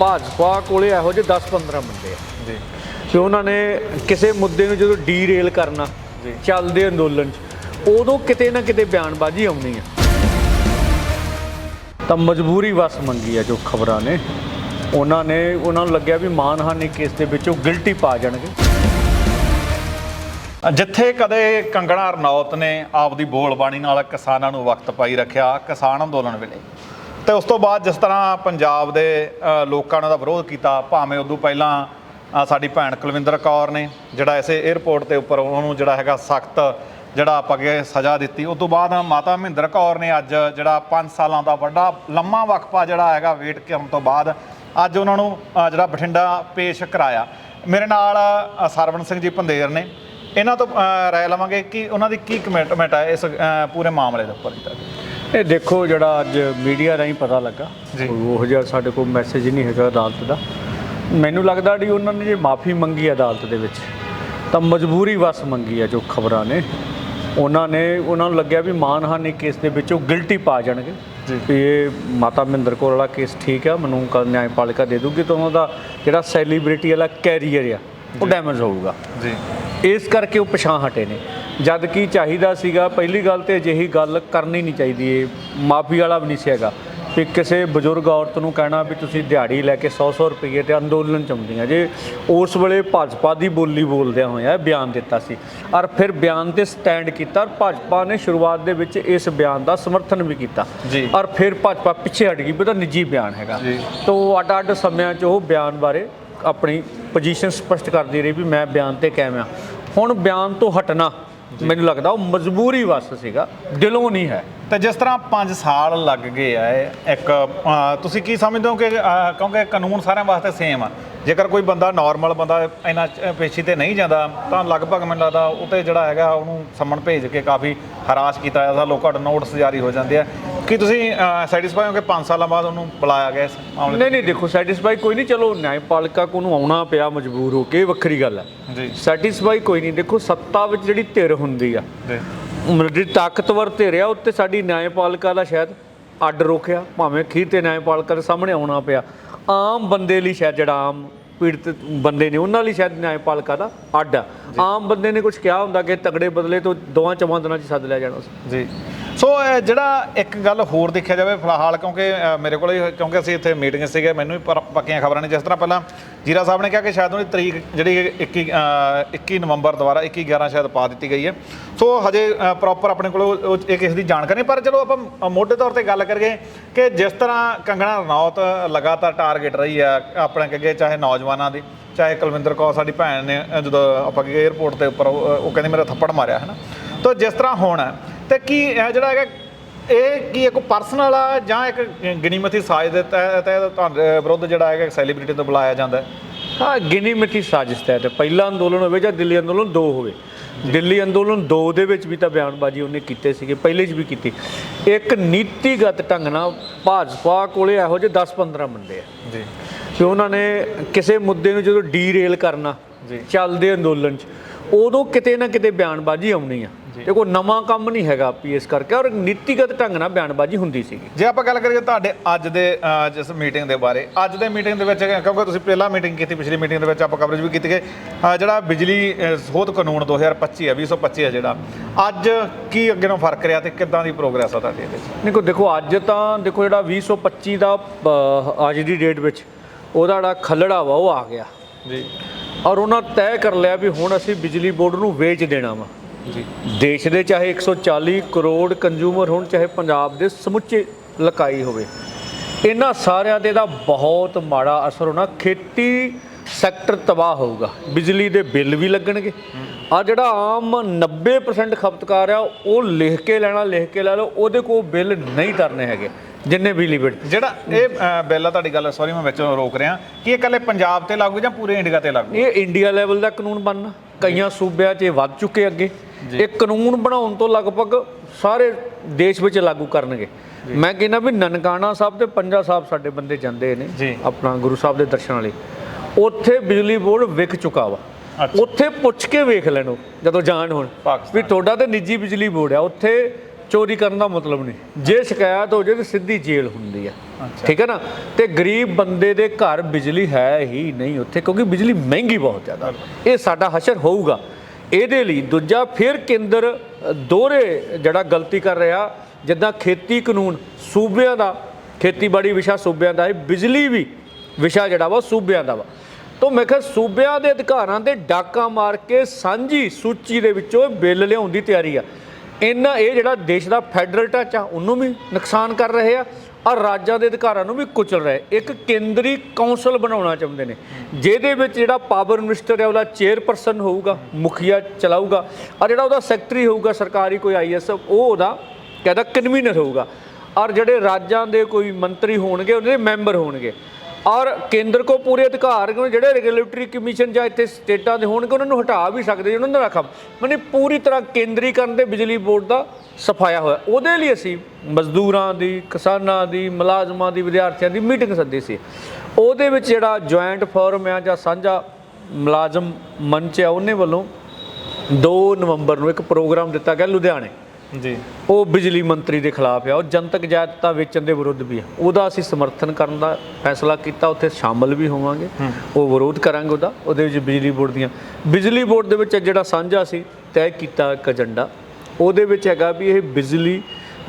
ਭਾਜਪਾ ਕੋਲੇ ਇਹੋ ਜਿਹੇ 10-15 ਬੰਦੇ ਆ। ਜੀ। ਕਿ ਉਹਨਾਂ ਨੇ ਕਿਸੇ ਮੁੱਦੇ ਨੂੰ ਜਦੋਂ ਡੀਰੇਲ ਕਰਨਾ। ਚੱਲਦੇ ਅੰਦੋਲਨ 'ਚ ਉਦੋਂ ਕਿਤੇ ਨਾ ਕਿਤੇ ਬਿਆਨਬਾਜ਼ੀ ਆਉਣੀ ਆ। ਤਾਂ ਮਜਬੂਰੀ ਵਸ ਮੰਗੀ ਆ ਜੋ ਖਬਰਾਂ ਨੇ। ਉਹਨਾਂ ਨੇ ਉਹਨਾਂ ਨੂੰ ਲੱਗਿਆ ਵੀ ਮਾਨਹਾਨੀ ਕੇਸ ਦੇ ਵਿੱਚ ਉਹ ਗਿਲਟੀ ਪਾ ਜਾਣਗੇ। ਜਿੱਥੇ ਕਦੇ ਕੰਗਣਾ ਰਣੌਤ ਨੇ ਆਪਦੀ ਬੋਲਬਾਣੀ ਨਾਲ ਕਿਸਾਨਾਂ ਨੂੰ ਵਕਤ ਪਾਈ ਰੱਖਿਆ ਕਿਸਾਨ ਅੰਦੋਲਨ ਵੇਲੇ। ਤੇ ਉਸ ਤੋਂ ਬਾਅਦ ਜਿਸ ਤਰ੍ਹਾਂ ਪੰਜਾਬ ਦੇ ਲੋਕਾਂ ਨੇ ਉਹਦਾ ਵਿਰੋਧ ਕੀਤਾ ਭਾਵੇਂ ਉਦੋਂ ਪਹਿਲਾਂ ਸਾਡੀ ਭੈਣ ਕੁਲਵਿੰਦਰ ਕੌਰ ਨੇ ਜਿਹੜਾ ਇਸੇ 에ਅਰਪੋਰਟ ਦੇ ਉੱਪਰ ਉਹਨੂੰ ਜਿਹੜਾ ਹੈਗਾ ਸਖਤ ਜਿਹੜਾ ਆਪਾਂ ਅੱਗੇ ਸਜ਼ਾ ਦਿੱਤੀ। ਉਸ ਤੋਂ ਬਾਅਦ ਮਾਤਾ ਮਹਿੰਦਰ ਕੌਰ ਨੇ ਅੱਜ ਜਿਹੜਾ 5 ਸਾਲਾਂ ਦਾ ਵੱਡਾ ਲੰਮਾ ਵਕਫਾ ਜਿਹੜਾ ਹੈਗਾ ਵੇਟ ਕਰਨ ਤੋਂ ਬਾਅਦ ਅੱਜ ਉਹਨਾਂ ਨੂੰ ਜਿਹੜਾ ਬਠਿੰਡਾ ਪੇਸ਼ ਕਰਾਇਆ। ਮੇਰੇ ਨਾਲ ਸਰਵਣ ਸਿੰਘ ਜੀ ਪੰਦੇਰ ਨੇ। ਇਹਨਾਂ ਤੋਂ ਅ, ਰਾਏ ਲਵਾਂਗੇ ਕਿ ਉਹਨਾਂ ਦੀ ਕੀ ਕਮਿਟਮੈਂਟ ਹੈ ਇਸ ਪੂਰੇ ਮਾਮਲੇ ਦੇ ਉੱਪਰ। ਇਹ ਦੇਖੋ ਜਿਹੜਾ ਅੱਜ ਮੀਡੀਆ ਰਾਹੀਂ ਪਤਾ ਲੱਗਾ। ਜੀ। ਉਹ ਜਿਹਾ ਸਾਡੇ ਕੋਲ ਮੈਸੇਜ ਨਹੀਂ ਹੈਗਾ ਅਦਾਲਤ ਦਾ। ਮੈਨੂੰ ਲੱਗਦਾ ਕਿ ਉਹਨਾਂ ਨੇ ਜੇ ਮਾਫੀ ਮੰਗੀ ਅਦਾਲਤ ਦੇ ਵਿੱਚ ਤਾਂ ਮਜਬੂਰੀ ਵਸ ਮੰਗੀ ਹੈ ਜੋ ਖਬਰਾਂ ਨੇ। ਉਹਨਾਂ ਨੇ ਉਹਨਾਂ ਨੂੰ ਲੱਗਿਆ ਵੀ ਮਾਨਹਾਨੀ ਕੇਸ ਦੇ ਵਿੱਚ ਉਹ ਗਿਲਟੀ ਪਾ ਜਾਣਗੇ। ਜੀ। ਵੀ ਇਹ ਮਾਤਾ ਮਹਿੰਦਰ ਕੌਰ ਵਾਲਾ ਕੇਸ ਠੀਕ ਆ ਮੈਨੂੰ ਕੱਲ ਨਿਆਂਪਾਲਿਕਾ ਦੇ ਦੂਗੀ ਤਾਂ ਉਹਨਾਂ ਦਾ ਜਿਹੜਾ ਸੈਲੀਬ੍ਰਿਟੀ ਵਾਲਾ ਕੈਰੀਅਰ ਆ ਉਹ ਡੈਮੇਜ ਹੋਊਗਾ। ਜੀ। ਇਸ ਕਰਕੇ ਉਹ ਪਛਾਣ ਹਟੇ ਨੇ। ਜਦ ਕਿ ਚਾਹੀਦਾ ਸੀਗਾ ਪਹਿਲੀ ਗੱਲ ਤੇ ਅਜਿਹੀ ਗੱਲ ਕਰਨੀ ਨਹੀਂ ਚਾਹੀਦੀ ਇਹ ਮਾਫੀ ਵਾਲਾ ਵੀ ਨਹੀਂ ਸੀ ਹੈਗਾ ਵੀ ਕਿਸੇ ਬਜ਼ੁਰਗ ਔਰਤ ਨੂੰ ਕਹਿਣਾ ਵੀ ਤੁਸੀਂ ਦਿਹਾੜੀ ਲੈ ਕੇ 100-100 ਰੁਪਏ ਤੇ ਅੰਦੋਲਨ ਚ ਆਉਂਦੀਆਂ ਜੇ ਉਸ ਵੇਲੇ ਭਾਜਪਾ ਦੀ ਬੋਲੀ ਬੋਲਦਿਆਂ ਹੋਇਆ ਬਿਆਨ ਦਿੱਤਾ ਸੀ। ਔਰ ਫਿਰ ਬਿਆਨ ਤੇ ਸਟੈਂਡ ਕੀਤਾ ਔਰ ਭਾਜਪਾ ਨੇ ਸ਼ੁਰੂਆਤ ਦੇ ਵਿੱਚ ਇਸ ਬਿਆਨ ਦਾ ਸਮਰਥਨ ਵੀ ਕੀਤਾ। ਔਰ ਫਿਰ ਭਾਜਪਾ ਪਿੱਛੇ ਹਟ ਗਈ ਵੀ ਉਹਦਾ ਨਿੱਜੀ ਬਿਆਨ ਹੈਗਾ। ਜੀ। ਤੋ ਅੱਡ ਅੱਡ ਸਮਿਆਂ 'ਚ ਉਹ ਬਿਆਨ ਬਾਰੇ ਆਪਣੀ ਪੋਜੀਸ਼ਨ ਸਪਸ਼ਟ ਕਰਦੀ ਰਹੀ ਵੀ ਮੈਂ ਬਿਆਨ ਤੇ ਕਾਇਮ ਆ ਹੁਣ ਬਿਆਨ ਤੋਂ ਹਟਣਾ ਮੈਨੂੰ ਲੱਗਦਾ ਉਹ ਮਜਬੂਰੀ ਵਸ ਸੀਗਾ ਦਿਲੋਂ ਨਹੀਂ ਹੈ। ਤੇ ਜਿਸ ਤਰ੍ਹਾਂ 5 ਸਾਲ ਲੱਗ ਗਏ ਆ ਇਹ ਇੱਕ ਅ, ਤੁਸੀਂ ਕੀ ਸਮਝਦੇ ਹੋ ਕਿ ਅ, ਕਿਉਂਕਿ ਕਾਨੂੰਨ ਸਾਰਿਆਂ ਵਾਸਤੇ ਸੇਮ ਆ। ਜੇਕਰ ਕੋਈ ਬੰਦਾ ਨਾਰਮਲ ਬੰਦਾ ਇਹਨਾਂ ਚ- ਪੇਸ਼ੀ ਤੇ ਨਹੀਂ ਜਾਂਦਾ ਤਾਂ ਲਗਭਗ ਮੈਨੂੰ ਲੱਗਦਾ ਉਤੇ ਜਿਹੜਾ ਹੈਗਾ ਉਹਨੂੰ ਸੰਮਣ ਭੇਜ ਕੇ ਕਾਫੀ ਹਰਾਸ ਕੀਤਾ ਜਾਂਦਾ ਲੋਕਾਂ ਨੂੰ ਨੋਟਿਸ ਜਾਰੀ ਹੋ ਜਾਂਦੇ ਆ। ਕੀ ਤੁਸੀਂ ਸੈਟੀਸਫਾਈ ਹੋ ਕਿ 5 ਸਾਲਾਂ ਬਾਅਦ ਉਹਨੂੰ ਬੁਲਾਇਆ ਗਿਆ ਇਸ ਮਾਮਲੇ ਨਹੀਂ ਨਹੀਂ ਦੇਖੋ ਸੈਟੀਸਫਾਈ ਕੋਈ ਨਹੀਂ ਚਲੋ ਨਿਆਂਪਾਲਿਕਾ ਕੋ ਨੂੰ ਆਉਣਾ ਪਿਆ ਮਜਬੂਰ ਹੋ ਕੇ ਇਹ ਵੱਖਰੀ ਗੱਲ ਹੈ। ਜੀ। ਸੈਟੀਸਫਾਈ ਕੋਈ ਨਹੀਂ ਦੇਖੋ ਸੱਤਾ ਵਿੱਚ ਜਿਹੜੀ ਧਿਰ ਹੁੰਦੀ ਆ ਜੀ। ਜਿਹੜੀ ਤਾਕਤਵਰ ਧਿਰ ਆ ਉੱਤੇ ਸਾਡੀ ਨਿਆਂਪਾਲਿਕਾ ਦਾ ਸ਼ਾਇਦ ਅੱਡ ਰੋਕਿਆ ਭਾਵੇਂ ਅਖੀਰ ਤੇ ਨਿਆਂਪਾਲਿਕਾ ਦੇ ਸਾਹਮਣੇ ਆਉਣਾ ਪਿਆ। ਆਮ ਬੰਦੇ ਲਈ ਸ਼ਾਇਦ ਜਿਹੜਾ ਆਮ ਪੀੜਤ ਬੰਦੇ ਨੇ ਉਹਨਾਂ ਲਈ ਸ਼ਾਇਦ ਨਿਆਂਪਾਲਿਕਾ ਦਾ ਅੱਡ ਆਮ ਬੰਦੇ ਨੇ ਕੁਝ ਕਿਹਾ ਹੁੰਦਾ ਕਿ ਤਗੜੇ ਬਦਲੇ ਤੋਂ ਦੋਵਾਂ ਚਵਾਂ ਦਿਨਾਂ 'ਚ ਸੱਦ ਲਿਆ ਜਾਣਾ ਸੀ। ਜੀ। ਸੋ ਜਿਹੜਾ ਇੱਕ ਗੱਲ ਹੋਰ ਦੇਖਿਆ ਜਾਵੇ ਫਿਲਹਾਲ ਕਿਉਂਕਿ ਮੇਰੇ ਕੋਲ ਹੀ- ਕਿਉਂਕਿ ਅਸੀਂ ਇੱਥੇ ਮੀਟਿੰਗ ਸੀਗੇ ਮੈਨੂੰ ਵੀ ਪੱਕੀਆਂ ਖਬਰਾਂ ਨੇ ਜਿਸ ਤਰ੍ਹਾਂ ਪਹਿਲਾਂ ਜੀਰਾ ਸਾਹਿਬ ਨੇ ਕਿਹਾ ਕਿ ਸ਼ਾਇਦ ਉਹਦੀ ਤਰੀਕ ਜਿਹੜੀ 21 ਅ, 21 ਨਵੰਬਰ ਦੁਆਰਾ 21 11 ਸ਼ਾਇਦ ਪਾ ਦਿੱਤੀ ਗਈ ਹੈ। ਸੋ ਹਜੇ ਪ੍ਰੋਪਰ ਆਪਣੇ ਕੋਲ ਇਹ ਕਿਸੇ ਦੀ ਜਾਣਕਾਰੀ ਪਰ ਚਲੋ ਆਪਾਂ ਮੋਢੇ ਤੌਰ ਤੇ ਗੱਲ ਕਰੀਏ ਕਿ ਜਿਸ ਤਰ੍ਹਾਂ ਕੰਗਣਾ ਰਣੌਤ ਲਗਾਤਾਰ ਟਾਰਗੇਟ ਰਹੀ ਆ ਆਪਣੇ ਅੱਗੇ ਚਾਹੇ ਨੌਜਵਾਨਾਂ ਦੀ ਚਾਹੇ ਕੁਲਵਿੰਦਰ ਕੌਰ ਸਾਡੀ ਭੈਣ ਨੇ ਜਦੋਂ ਆਪਾਂ ਗਏ 에ਅਰਪੋਰਟ ਦੇ ਉੱਪਰ ਉਹ ਉਹ ਕਹਿੰਦੀ ਮੇਰਾ ਥੱਪੜ ਮਾਰਿਆ ਹੈ ਨਾ ਤਾਂ ਜਿਸ ਤਰ੍ਹਾਂ ਹੁਣ ਤੇ ਕੀ ਇਹ ਜਿਹੜਾ ਹੈਗਾ ਇਹ ਕੀ ਇੱਕ ਪਰਸਨਲ ਆ ਜਾਂ ਇੱਕ ਗਿਣੀਮਤੀ ਸਾਜ਼ ਦੇ ਤਹਿ- ਤਹਿਤ ਤੁਹਾਡੇ ਵਿਰੁੱਧ ਜਿਹੜਾ ਹੈਗਾ ਸੈਲੀਬ੍ਰਿਟੀ ਤੋਂ ਬੁਲਾਇਆ ਜਾਂਦਾ ਹੈ? ਹਾਂ ਗਿਣੀ ਮਿੱਠੀ ਸਾਜ਼ਿਸ਼ ਤਹਿਤ। ਪਹਿਲਾ ਅੰਦੋਲਨ ਹੋਵੇ ਜਾਂ ਦਿੱਲੀ ਅੰਦੋਲਨ ਦੋ ਹੋਵੇ। ਦਿੱਲੀ ਅੰਦੋਲਨ ਦੋ ਦੇ ਵਿੱਚ ਵੀ ਤਾਂ ਬਿਆਨਬਾਜ਼ੀ ਉਹਨੇ ਕੀਤੇ ਸੀਗੇ ਪਹਿਲੇ 'ਚ ਵੀ ਕੀਤੀ। ਇੱਕ ਨੀਤੀਗਤ ਢੰਗ ਨਾਲ ਭਾਜਪਾ ਕੋਲੇ ਇਹੋ ਜਿਹੇ 10-15 ਬੰਦੇ ਆ। ਜੀ। ਕਿ ਉਹਨਾਂ ਨੇ ਕਿਸੇ ਮੁੱਦੇ ਨੂੰ ਜਦੋਂ ਡੀਰੇਲ ਕਰਨਾ ਜੀ। ਚੱਲਦੇ ਅੰਦੋਲਨ 'ਚ ਉਦੋਂ ਕਿਤੇ ਨਾ ਕਿਤੇ ਬਿਆਨਬਾਜ਼ੀ ਆਉਣੀ ਆ। ਇਹ ਕੋਈ ਨਵਾਂ ਕੰਮ ਨਹੀਂ ਹੈਗਾ ਪੀਐਸ ਕਰਕੇ ਔਰ ਨੀਤੀਗਤ ਢੰਗ ਨਾਲ ਬਿਆਨਬਾਜ਼ੀ ਹੁੰਦੀ ਸੀਗੀ। ਜੇ ਆਪਾਂ ਗੱਲ ਕਰੀਏ ਤੁਹਾਡੇ ਅੱਜ ਦੇ ਅ, ਜਿਸ ਮੀਟਿੰਗ ਦੇ ਬਾਰੇ ਅੱਜ ਦੇ ਮੀਟਿੰਗ ਦੇ ਵਿੱਚ ਕਿਉਂਕਿ ਤੁਸੀਂ ਪਹਿਲਾਂ ਮੀਟਿੰਗ ਕੀਤੀ ਪਿਛਲੀ ਮੀਟਿੰਗ ਦੇ ਵਿੱਚ ਆਪਾਂ ਕਵਰੇਜ ਵੀ ਕੀਤੀ ਕਿ ਅ, ਜਿਹੜਾ ਬਿਜਲੀ ਅ, ਸੋਧ ਕਾਨੂੰਨ 2025 ਹੈ 2025 ਹੈ ਜਿਹੜਾ ਅੱਜ ਕੀ ਅੱਗੇ ਨੂੰ ਫ਼ਰਕ ਰਿਹਾ ਤੇ ਕਿੱਦਾਂ ਦੀ ਪ੍ਰੋਗਰੈਸ ਆ ਤੁਹਾਡੀ ਇਹਦੇ ਵਿੱਚ? ਦੇਖੋ ਦੇਖੋ ਅੱਜ ਤਾਂ ਦੇਖੋ ਜਿਹੜਾ 2025 ਦਾ ਅ, ਅੱਜ ਦੀ ਡੇਟ ਵਿੱਚ ਉਹਦਾ ਜਿਹੜਾ ਖੱਲੜਾ ਵਾ ਉਹ ਆ ਗਿਆ। ਜੀ। ਔਰ ਉਹਨਾਂ ਤੈਅ ਕਰ ਲਿਆ ਵੀ ਹੁਣ ਅਸੀਂ ਬਿਜਲੀ ਬੋਰਡ ਨੂੰ ਵੇਚ ਦੇਣਾ ਵਾ। ਦੇਸ਼ ਦੇ ਚਾਹੇ 140 ਕਰੋੜ ਕੰਜ਼ੂਮਰ ਹੋਣ ਚਾਹੇ ਪੰਜਾਬ ਦੇ ਸਮੁੱਚੇ ਲਕਾਈ ਹੋਵੇ, ਇਹਨਾਂ ਸਾਰਿਆਂ ਤੇ ਦਾ ਬਹੁਤ ਮਾੜਾ ਅਸਰ ਹੋਣਾ। ਖੇਤੀ ਸੈਕਟਰ ਤਬਾਹ ਹੋਊਗਾ। ਬਿਜਲੀ ਦੇ ਬਿੱਲ ਵੀ ਲੱਗਣਗੇ। ਆ ਜਿਹੜਾ ਆਮ 90% ਖਪਤਕਾਰ ਆ, ਉਹ ਲਿਖ ਕੇ ਲੈਣਾ, ਲਿਖ ਕੇ ਲੈ ਲਓ, ਉਹਦੇ ਕੋਲ ਬਿੱਲ ਨਹੀਂ ਤਰਨੇ ਹੈਗੇ। ਜਿੰਨੇ ਬਿਜਲੀ ਬਿੱਲ ਜਿਹੜਾ ਇਹ ਅ, ਬਿੱਲ ਆ ਤੁਹਾਡੀ ਗੱਲ ਸੌਰੀ ਮੈਂ ਵਿੱਚ ਰੋਕ ਰਿਹਾ ਕਿ ਇਹ ਇਕੱਲੇ ਪੰਜਾਬ ਤੇ ਲਾਗੂ ਜਾਂ ਪੂਰੇ ਇੰਡੀਆ ਤੇ ਲਾਗੂ? ਇਹ ਇੰਡੀਆ ਲੈਵਲ ਦਾ ਕਾਨੂੰਨ ਬਣਨਾ। ਕਈਆਂ ਸੂਬਿਆਂ 'ਚ ਇਹ ਵੱਧ ਚੁੱਕੇ ਅੱਗੇ। ਇਹ ਕਾਨੂੰਨ ਬਣਾਉਣ ਤੋਂ ਲਗਭਗ ਸਾਰੇ ਦੇਸ਼ ਵਿੱਚ ਲਾਗੂ ਕਰਨਗੇ। ਮੈਂ ਕਹਿੰਦਾ ਵੀ ਨਨਕਾਣਾ ਸਾਹਿਬ ਤੇ ਪੰਜਾ ਸਾਹਿਬ ਸਾਡੇ ਬੰਦੇ ਜਾਂਦੇ ਨੇ ਜੀ। ਆਪਣਾ ਗੁਰੂ ਸਾਹਿਬ ਦੇ ਦਰਸ਼ਨਾਂ ਲਈ। ਉੱਥੇ ਬਿਜਲੀ ਬੋਰਡ ਵਿਕ ਚੁੱਕਾ ਵਾ। ਅੱਛਾ। ਉੱਥੇ ਪੁੱਛ ਕੇ ਵੇਖ ਲੈਣੋ ਜਦੋਂ ਜਾਣ ਹੁਣ। ਪਾਕਿਸਤਾਨ। ਵੀ ਤੁਹਾਡਾ ਤੇ ਨਿੱਜੀ ਬਿਜਲੀ ਬੋਰਡ ਆ ਉੱਥੇ ਚੋਰੀ ਕਰਨ ਦਾ ਮਤਲਬ ਨਹੀਂ। ਜੇ ਸ਼ਿਕਾਇਤ ਹੋ ਜੇ ਤਾਂ ਸਿੱਧੀ ਜੇਲ੍ਹ ਹੁੰਦੀ ਆ। ਠੀਕ ਹੈ ਨਾ? ਤੇ ਗਰੀਬ ਬੰਦੇ ਦੇ ਘਰ ਬਿਜਲੀ ਹੈ ਹੀ ਨਹੀਂ ਉੱਥੇ ਕਿਉਂਕਿ ਬਿਜਲੀ ਮਹਿੰਗੀ ਬਹੁਤ ਜ਼ਿਆਦਾ। ਇਹ ਸਾਡਾ ਹਸ਼ਰ ਹੋਊਗਾ। ਇਹਦੇ ਲਈ ਦੂਜਾ ਫਿਰ ਕੇਂਦਰ ਦੋਹਰੇ ਜਿਹੜਾ ਗਲਤੀ ਕਰ ਰਿਹਾ ਜਿੱਦਾਂ ਖੇਤੀ ਕਾਨੂੰਨ ਸੂਬਿਆਂ ਦਾ ਖੇਤੀਬਾੜੀ ਵਿਸ਼ਾ ਸੂਬਿਆਂ ਦਾ ਹੈ ਬਿਜਲੀ ਵੀ ਵਿਸ਼ਾ ਜਿਹੜਾ ਵਾ ਸੂਬਿਆਂ ਦਾ ਵਾ। ਤੋਂ ਮੈਂ ਕਿਹਾ ਸੂਬਿਆਂ ਦੇ ਅਧਿਕਾਰਾਂ ਤੇ ਡਾਕਾ ਮਾਰ ਕੇ ਸਾਂਝੀ ਸੂਚੀ ਦੇ ਵਿੱਚੋਂ ਬਿੱਲ ਲਿਆਉਣ ਦੀ ਤਿਆਰੀ ਆ। ਇਹਨਾਂ ਇਹ ਜਿਹੜਾ ਦੇਸ਼ ਦਾ ਫੈਡਰਲ ਢਾਂਚਾ ਉਹਨੂੰ ਵੀ ਨੁਕਸਾਨ ਕਰ ਰਹੇ ਆ ਔਰ ਰਾਜਾਂ ਦੇ ਅਧਿਕਾਰਾਂ ਨੂੰ ਵੀ ਕੁਚਲ ਰਹੇ ਇੱਕ ਕੇਂਦਰੀ ਕੌਂਸਲ ਬਣਾਉਣਾ ਚਾਹੁੰਦੇ ਨੇ, ਜਿਹਦੇ ਵਿੱਚ ਜਿਹੜਾ ਪਾਵਰ ਮਿਨਿਸਟਰ ਹੈ ਉਹਦਾ ਚੇਅਰਪਰਸਨ ਹੋਊਗਾ, ਮੁਖੀਆ ਚਲਾਊਗਾ ਔਰ ਜਿਹੜਾ ਉਹਦਾ ਸੈਕਟਰੀ ਹੋਊਗਾ, ਸਰਕਾਰੀ ਕੋਈ ਆਈਐਸ ਉਹ ਉਹਦਾ ਕਹਿੰਦਾ ਕਨਵੀਨਰ ਹੋਊਗਾ। ਔਰ ਜਿਹੜੇ ਰਾਜਾਂ ਦੇ ਕੋਈ ਮੰਤਰੀ ਹੋਣਗੇ, ਉਹਦੇ ਮੈਂਬਰ ਹੋਣਗੇ। ਔਰ ਕੇਂਦਰ ਕੋ ਪੂਰੇ ਅਧਿਕਾਰ ਕਿਉਂ ਜਿਹੜੇ ਰੈਗੂਲੇਟਰੀ ਕਮਿਸ਼ਨ ਜਾਂ ਇੱਥੇ ਸਟੇਟਾਂ ਦੇ ਹੋਣਗੇ, ਉਹਨਾਂ ਨੂੰ ਹਟਾ ਵੀ ਸਕਦੇ ਉਹਨਾਂ ਦਾ ਰੱਖਮ ਮਨੇ ਪੂਰੀ ਤਰ੍ਹਾਂ ਕੇਂਦਰੀਕਰਨ ਦੇ ਬਿਜਲੀ ਬੋਰਡ ਦਾ ਸਫਾਇਆ ਹੋਇਆ। ਉਹਦੇ ਲਈ ਅਸੀਂ ਮਜ਼ਦੂਰਾਂ ਦੀ, ਕਿਸਾਨਾਂ ਦੀ, ਮੁਲਾਜ਼ਮਾਂ ਦੀ, ਵਿਦਿਆਰਥੀਆਂ ਦੀ ਮੀਟਿੰਗ ਸੱਦੀ ਸੀ। ਉਹਦੇ ਵਿੱਚ ਜਿਹੜਾ ਜੁਆਇੰਟ ਫੋਰਮ ਆ ਜਾਂ ਸਾਂਝਾ ਮੁਲਾਜ਼ਮ ਮੰਚ ਆ, ਉਹਨੇ ਵੱਲੋਂ 2 ਨਵੰਬਰ ਨੂੰ ਇੱਕ ਪ੍ਰੋਗਰਾਮ ਦਿੱਤਾ ਗਿਆ ਲੁਧਿਆਣੇ। ਜੀ। ਉਹ ਬਿਜਲੀ ਮੰਤਰੀ ਦੇ ਖਿਲਾਫ ਆ ਉਹ ਜਨਤਕ ਜਾਇਦਾਦਾਂ ਵੇਚਣ ਦੇ ਵਿਰੁੱਧ ਵੀ ਆ। ਉਹਦਾ ਅਸੀਂ ਸਮਰਥਨ ਕਰਨ ਦਾ ਫੈਸਲਾ ਕੀਤਾ ਉੱਥੇ ਸ਼ਾਮਲ ਵੀ ਹੋਵਾਂਗੇ। ਉਹ ਵਿਰੋਧ ਕਰਾਂਗੇ ਉਹਦਾ ਉਹਦੇ ਵਿੱਚ ਬਿਜਲੀ ਬੋਰਡ ਦੀਆਂ। ਬਿਜਲੀ ਬੋਰਡ ਦੇ ਵਿੱਚ ਜਿਹੜਾ ਸਾਂਝਾ ਸੀ ਤੈਅ ਕੀਤਾ ਇੱਕ ਏਜੰਡਾ। ਉਹਦੇ ਵਿੱਚ ਹੈਗਾ ਵੀ ਇਹ ਬਿਜਲੀ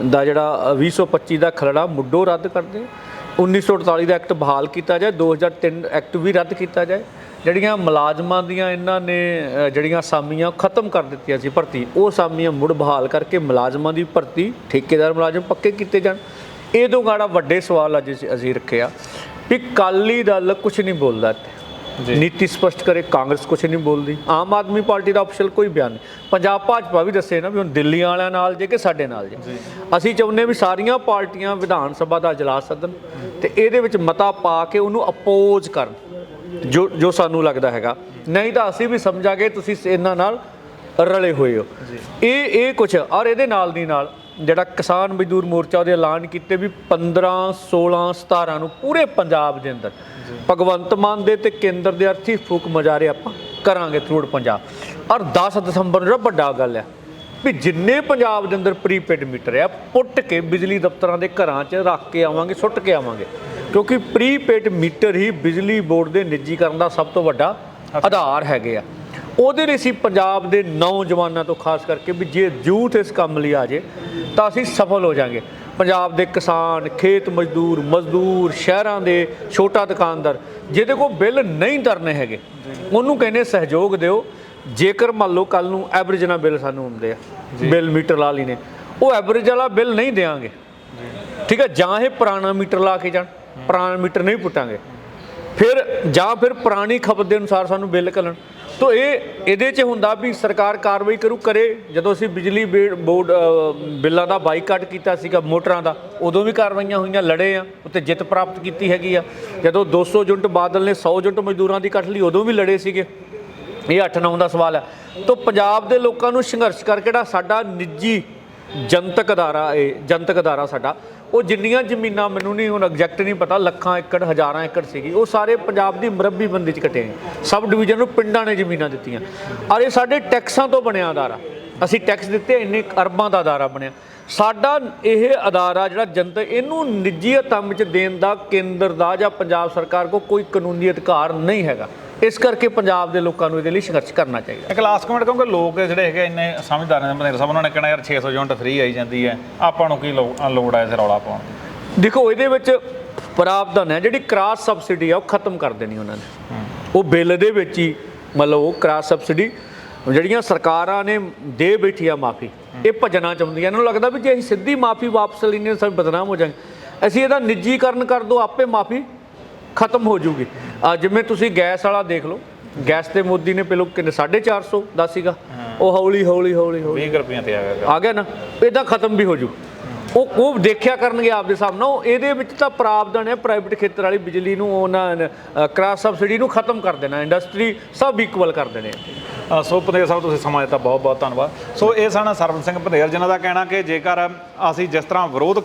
ਦਾ ਜਿਹੜਾ ਅ, 2025 ਦਾ ਖਰੜਾ ਮੁੱਢੋਂ ਰੱਦ ਕਰਦੇ 1948 ਦਾ ਐਕਟ ਬਹਾਲ ਕੀਤਾ ਜਾਏ 2003 ਐਕਟ ਵੀ ਰੱਦ ਕੀਤਾ ਜਾਏ। ਜਿਹੜੀਆਂ ਮੁਲਾਜ਼ਮਾਂ ਦੀਆਂ ਇਹਨਾਂ ਨੇ ਜਿਹੜੀਆਂ ਅਸਾਮੀਆਂ ਖਤਮ ਕਰ ਦਿੱਤੀਆਂ ਸੀ ਭਰਤੀ ਉਹ ਅਸਾਮੀਆਂ ਮੁੜ ਬਹਾਲ ਕਰਕੇ ਮੁਲਾਜ਼ਮਾਂ ਦੀ ਭਰਤੀ ਠੇਕੇਦਾਰ ਮੁਲਾਜ਼ਮ ਪੱਕੇ ਕੀਤੇ ਜਾਣ। ਇਹ ਤੋਂ ਗਾੜਾ ਵੱਡੇ ਸਵਾਲ ਅੱਜ ਅਸੀਂ- ਰੱਖਿਆ ਵੀ ਕਾਲੀ ਦਲ ਕੁਝ ਨਹੀਂ ਬੋਲਦਾ ਨੀਤੀ ਸਪਸ਼ਟ ਕਰੇ ਕਾਂਗਰਸ ਕੁਝ ਨਹੀਂ ਬੋਲਦੀ। ਆਮ ਆਦਮੀ ਪਾਰਟੀ ਦਾ ਅਫਸਲ ਕੋਈ ਬਿਆਨ ਨਹੀਂ। ਪੰਜਾਬ ਭਾਜਪਾ ਵੀ ਦੱਸੇ ਨਾ ਵੀ ਹੁਣ ਦਿੱਲੀ ਵਾਲਿਆਂ ਨਾਲ ਜੇ ਕਿ ਸਾਡੇ ਨਾਲ ਜੇ। ਅਸੀਂ ਚਾਹੁੰਦੇ ਵੀ ਸਾਰੀਆਂ ਪਾਰਟੀਆਂ ਵਿਧਾਨ ਸਭਾ ਦਾ ਇਜਲਾਸ ਸੱਦਣ। ਤੇ ਇਹਦੇ ਵਿੱਚ ਮਤਾ ਪਾ ਕੇ ਉਹਨੂੰ ਅਪੋਜ਼ ਕਰਨ। ਜੋ ਜੋ ਸਾਨੂੰ ਲੱਗਦਾ ਹੈਗਾ। ਨਹੀਂ ਤਾਂ ਅਸੀਂ ਵੀ ਸਮਝਾਂਗੇ ਤੁਸੀਂ ਇਹਨਾਂ ਨਾਲ ਰਲੇ ਹੋਏ ਹੋ। ਇਹ ਇਹ ਕੁਝ ਔਰ ਇਹਦੇ ਨਾਲ ਦੀ ਨਾਲ ਜਿਹੜਾ ਕਿਸਾਨ ਮਜ਼ਦੂਰ ਮੋਰਚਾ ਉਹਦੇ ਐਲਾਨ ਕੀਤੇ ਵੀ 15 16 17 ਨੂੰ ਪੂਰੇ ਪੰਜਾਬ ਦੇ ਅੰਦਰ ਭਗਵੰਤ ਮਾਨ ਦੇ ਤੇ ਕੇਂਦਰ ਦੇ ਅਰਥੀ ਫੂਕ ਮਜਾਰੇ ਆਪਾਂ ਕਰਾਂਗੇ ਥਰੂਡ ਪੰਜਾਬ। ਔਰ 10 ਦਸੰਬਰ ਨੂੰ ਜਿਹੜਾ ਵੱਡਾ ਗੱਲ ਹੈ ਵੀ ਜਿੰਨੇ ਪੰਜਾਬ ਦੇ ਅੰਦਰ ਪ੍ਰੀਪੇਡ ਮੀਟਰ ਆ, ਪੁੱਟ ਕੇ ਬਿਜਲੀ ਦਫ਼ਤਰਾਂ ਦੇ ਘਰਾਂ 'ਚ ਰੱਖ ਕੇ ਆਵਾਂਗੇ, ਸੁੱਟ ਕੇ ਆਵਾਂਗੇ। ਕਿਉਂਕਿ ਪ੍ਰੀਪੇਡ ਮੀਟਰ ਹੀ ਬਿਜਲੀ ਬੋਰਡ ਦੇ ਨਿੱਜੀਕਰਨ ਦਾ ਸਭ ਤੋਂ ਵੱਡਾ ਆਧਾਰ ਹੈਗੇ ਆ। ਉਹਦੇ ਲਈ ਅਸੀਂ ਪੰਜਾਬ ਦੇ ਨੌਜਵਾਨਾਂ ਤੋਂ ਖਾਸ ਕਰਕੇ ਵੀ ਜੇ ਯੂਥ ਇਸ ਕੰਮ ਲਈ ਆ ਜੇ, ਤਾਂ ਅਸੀਂ ਸਫਲ ਹੋ ਜਾਾਂਗੇ। ਪੰਜਾਬ ਦੇ ਕਿਸਾਨ, ਖੇਤ ਮਜ਼ਦੂਰ ਮਜ਼ਦੂਰ, ਸ਼ਹਿਰਾਂ ਦੇ ਛੋਟਾ ਦੁਕਾਨਦਾਰ, ਜਿਹਦੇ ਕੋਲ ਬਿੱਲ ਨਹੀਂ ਤਰਨੇ ਹੈਗੇ, ਉਹਨੂੰ ਕਹਿੰਦੇ ਸਹਿਯੋਗ ਦਿਓ। ਜੇਕਰ ਮੰਨ ਲਓ ਕੱਲ ਨੂੰ ਐਵਰੇਜ ਨਾਲ ਬਿੱਲ ਸਾਨੂੰ ਹੁੰਦੇ ਆ ਬਿੱਲ ਮੀਟਰ ਲਾ ਲਈ ਨੇ ਉਹ ਐਵਰੇਜ ਵਾਲਾ ਬਿੱਲ ਨਹੀਂ ਦੇਵਾਂਗੇ। ਠੀਕ ਹੈ ਜਾਂ ਇਹ ਪੁਰਾਣਾ ਮੀਟਰ ਲਾ ਕੇ ਜਾਣ ਪੁਰਾਣਾ ਮੀਟਰ ਨਹੀਂ ਪੁੱਟਾਂਗੇ। ਫਿਰ ਜਾਂ ਫਿਰ ਪੁਰਾਣੀ ਖਪਤ ਦੇ ਅਨੁਸਾਰ ਸਾਨੂੰ ਬਿੱਲ ਕੱਲਣ ਤੋ ਇਹ ਇਹਦੇ 'ਚ ਹੁੰਦਾ ਵੀ ਸਰਕਾਰ ਕਾਰਵਾਈ ਕਰੂ ਕਰੇ। ਜਦੋਂ ਅਸੀਂ ਬਿਜਲੀ ਬੋਰਡ ਬਿੱਲਾਂ ਦਾ ਬਾਈਕਾਟ ਕੀਤਾ ਸੀਗਾ ਮੋਟਰਾਂ ਦਾ ਉਦੋਂ ਵੀ ਕਾਰਵਾਈਆਂ ਹੋਈਆਂ ਲੜੇ ਆ ਉੱਤੇ ਜਿੱਤ ਪ੍ਰਾਪਤ ਕੀਤੀ ਹੈਗੀ ਆ। ਜਦੋਂ 200 ਯੂਨਿਟ ਬਾਦਲ ਨੇ 100 ਯੂਨਿਟ ਮਜ਼ਦੂਰਾਂ ਦੀ ਕੱਟ ਲਈ ਉਦੋਂ ਵੀ ਲੜੇ ਸੀਗੇ। ਇਹ 8-9 ਦਾ ਸਵਾਲ ਹੈ। ਤੋਂ ਪੰਜਾਬ ਦੇ ਲੋਕਾਂ ਨੂੰ ਸੰਘਰਸ਼ ਕਰਕੇ ਜਿਹੜਾ ਸਾਡਾ ਨਿੱਜੀ ਜਨਤਕ ਅਦਾਰਾ, ਇਹ ਜਨਤਕ ਅਦਾਰਾ ਸਾਡਾ? ਉਹ ਜਿੰਨੀਆਂ ਜ਼ਮੀਨਾਂ ਮੈਨੂੰ ਨਹੀਂ ਹੁਣ ਐਗਜ਼ੈਕਟ ਨਹੀਂ ਪਤਾ, ਲੱਖਾਂ ਏਕੜ, ਹਜ਼ਾਰਾਂ ਏਕੜ ਸੀਗੀ। ਉਹ ਸਾਰੇ ਪੰਜਾਬ ਦੀ ਮੁਰੱਬੀ ਬੰਦੀ ਚ ਕੱਟੇ ਗਏ ਸਬ ਡਿਵੀਜ਼ਨ ਨੂੰ ਪਿੰਡਾਂ ਨੇ ਜ਼ਮੀਨਾਂ ਦਿੱਤੀਆਂ। ਔਰ ਇਹ ਸਾਡੇ ਟੈਕਸਾਂ ਤੋਂ ਬਣਿਆ ਅਦਾਰਾ। ਅਸੀਂ ਟੈਕਸ ਦਿੱਤੇ, ਇੰਨੇ ਅਰਬਾਂ ਦਾ ਅਦਾਰਾ ਬਣਿਆ। ਸਾਡਾ ਇਹ ਅਦਾਰਾ ਜਿਹੜਾ ਜਨਤਕ, ਇਹਨੂੰ ਨਿੱਜੀ ਹੱਥਾਂ 'ਚ ਦੇਣ ਦਾ ਕੇਂਦਰ ਦਾ ਜਾਂ ਪੰਜਾਬ ਸਰਕਾਰ ਕੋ ਕੋਈ ਕਾਨੂੰਨੀ ਅਧਿਕਾਰ ਨਹੀਂ ਹੈਗਾ। ਇਸ ਕਰਕੇ ਪੰਜਾਬ ਦੇ ਲੋਕਾਂ ਨੂੰ ਇਹਦੇ ਲਈ ਸੰਘਰਸ਼ ਕਰਨਾ ਚਾਹੀਦਾ। ਇੱਕ ਲਾਸਟ ਕਮੈਂਟ ਕਿਉਂਕਿ ਲੋਕ ਜਿਹੜੇ ਹੈਗੇ ਇੰਨੇ ਸਮਝਦਾਰ ਨੇ ਬਨੇਰ ਸਾਹਿਬ ਉਹਨਾਂ ਨੇ ਕਹਿਣਾ ਯਾਰ 600 ਯੂਨਿਟ ਫ੍ਰੀ ਆਈ ਜਾਂਦੀ ਹੈ। ਆਪਾਂ ਨੂੰ ਕੀ ਲੋੜ ਹੈ ਇਸ ਰੌਲਾ ਪਾਉਣ ਦੀ? ਦੇਖੋ ਇਹਦੇ ਵਿੱਚ ਪ੍ਰਾਵਧਾਨ ਹੈ ਜਿਹੜੀ ਕ੍ਰਾਸ ਸਬਸਿਡੀ ਆ ਉਹ ਖਤਮ ਕਰ ਦੇਣੀ ਉਹਨਾਂ ਨੇ। ਉਹ ਬਿੱਲ ਦੇ ਵਿੱਚ ਹੀ ਮਤਲਬ ਉਹ ਕ੍ਰਾਸ ਸਬਸਿਡੀ ਜਿਹੜੀਆਂ ਸਰਕਾਰਾਂ ਨੇ ਦੇ ਬੈਠੀ ਆ ਮਾਫੀ ਇਹ ਭਜਣਾ ਚਾਹੁੰਦੀਆਂ ਇਹਨਾਂ ਨੂੰ ਲੱਗਦਾ ਵੀ ਜੇ ਅਸੀਂ ਸਿੱਧੀ ਮਾਫੀ ਵਾਪਸ ਲੈਣੀ ਸਭ ਬਦਨਾਮ ਹੋ ਜਾਵਾਂਗੇ ਅਸੀਂ ਇਹਦਾ ਨਿੱਜੀਕਰਨ ਕਰ ਦੋ ਆਪੇ ਮਾਫੀ ਖਤਮ ਹੋ ਜੂਗੀ। ਜਿਵੇਂ ਤੁਸੀਂ ਗੈਸ ਵਾਲਾ ਦੇਖ ਲਓ ਗੈਸ ਤੇ ਮੋਦੀ ਨੇ ਪਹਿਲਾਂ ਕਿੰਨੇ 450 ਦਾ ਸੀਗਾ। ਉਹ ਹੌਲੀ ਹੌਲੀ ਹੌਲੀ ਹੌਲੀ। 20 ਰੁਪਈਆਂ ਤੇ ਆ ਗਿਆ। ਆ ਗਿਆ ਨਾ। ਇਹਦਾ ਖਤਮ ਵੀ ਹੋ ਜੂ। ਉਹ ਉਹ ਦੇਖਿਆ ਕਰਨਗੇ ਆਪਦੇ ਨਾਲ। ਉਹ ਇਹਦੇ ਵਿੱਚ ਤਾਂ ਪ੍ਰਾਵਧਾਨ ਹੈ ਪ੍ਰਾਈਵੇਟ ਖੇਤਰ ਵਾਲੀ ਬਿਜਲੀ ਨੂੰ ਉਹਨਾਂ ਕ੍ਰਾਸ ਸਬਸਿਡੀ ਨੂੰ ਖਤਮ ਕਰ ਦੇਣਾ। ਇੰਡਸਟਰੀ ਸਭ ਇਕੁਅਲ ਕਰ ਦੇਣੇ। ਸੋ ਪੰਦੇਰ ਸਾਹਿਬ ਤੁਸੀਂ ਸਮਾਂ ਦਿੱਤਾ ਬਹੁਤ ਬਹੁਤ ਧੰਨਵਾਦ। ਸੋ ਇਹ ਸਨ ਸਰਵਨ ਸਿੰਘ ਪੰਦੇਰ ਜਿਨ੍ਹਾਂ ਦਾ ਕਹਿਣਾ ਕਿ ਜੇਕਰ ਅਸੀਂ ਜਿਸ ਤਰ੍ਹਾਂ ਵਿਰੋਧ